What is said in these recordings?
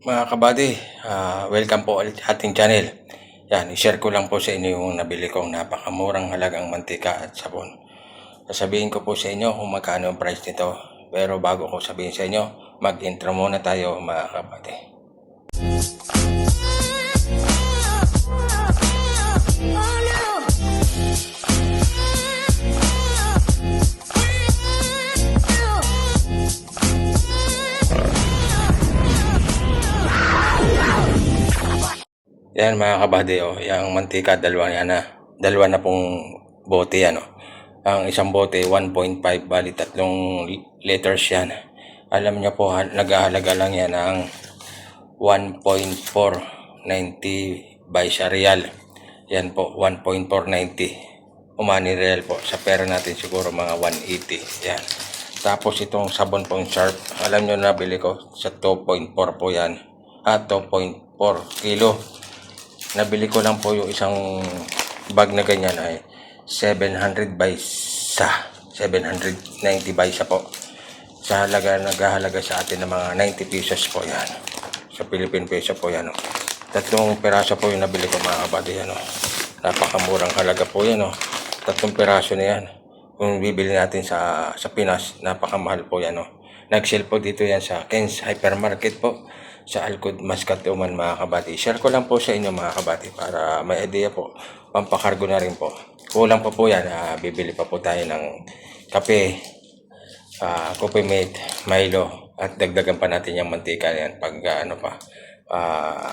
Mga kabady, ah, welcome po ulit ating channel. Yan, i-share ko lang po sa inyo yung nabili kong napakamurang halagang mantika at sabon. Sasabihin ko po sa inyo kung magkano ang price nito. Pero bago ko sabihin sa inyo, mag-intro muna tayo mga kabady. Yan mga kabady, oh, yung mantika, dalawa yan na. Dalawa na pong bote yan. Oh. Ang isang bote, 1.5, bali tatlong liters yan. Alam niyo po, ha- naghahalaga lang yan ng 1.490 by sa real. Yan po, 1.490. Umani real po. Sa pera natin siguro mga 180. Yan. Tapos itong sabon pong sharp, alam nyo na bili ko sa 2.4 po yan. At 2.4 kilo. Nabili ko lang po yung isang bag na ganyan ay 700 by sa 790 by sa po. Sa halaga, naghahalaga sa atin ng mga 90 pesos po yan. Sa Philippine peso po yan. Oh. Tatlong peraso po yung nabili ko mga kabady. Yan, oh. Napakamurang halaga po yan. Oh. Tatlong peraso na yan. Kung bibili natin sa sa Pinas, napakamahal po yan. Oh. Nag-sale po dito yan sa Ken's Hypermarket po sa Alcod Mascat Uman mga kabati. Share ko lang po sa inyo mga kabati para may idea po. Pampakargo na rin po. Kulang pa po yan. ah, bibili pa po tayo ng kape, uh, coffee mate, Milo at dagdagan pa natin yung mantika yan pag ah, ano pa ah,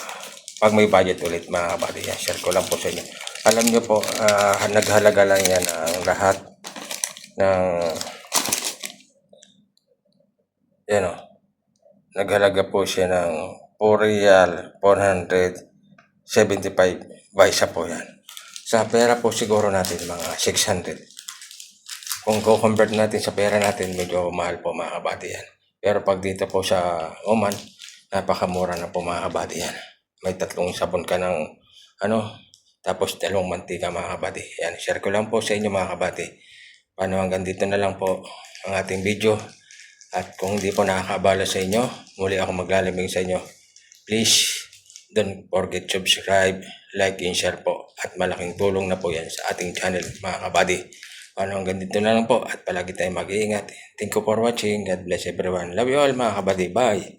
pag may budget ulit mga kabati. Yan, share ko lang po sa inyo. Alam nyo po, ah, naghalaga lang yan ang lahat ng yan o. Naghalaga po siya ng 4 real 475 visa po yan. Sa pera po siguro natin mga 600. Kung co-convert natin sa pera natin, medyo mahal po mga kabady yan. Pero pag dito po sa Oman, napakamura na po mga kabady yan. May tatlong sabon ka ng ano, tapos dalawang mantika mga kabady. Yan, share ko lang po sa inyo mga kabady. Paano hanggang dito na lang po ang ating video. At kung hindi po nakakabala sa inyo, muli ako maglalambing sa inyo. Please, don't forget to subscribe, like, and share po. At malaking tulong na po yan sa ating channel, mga kabady. Paano hanggang dito na lang po at palagi tayong mag-iingat. Thank you for watching. God bless everyone. Love you all, mga kabady. Bye!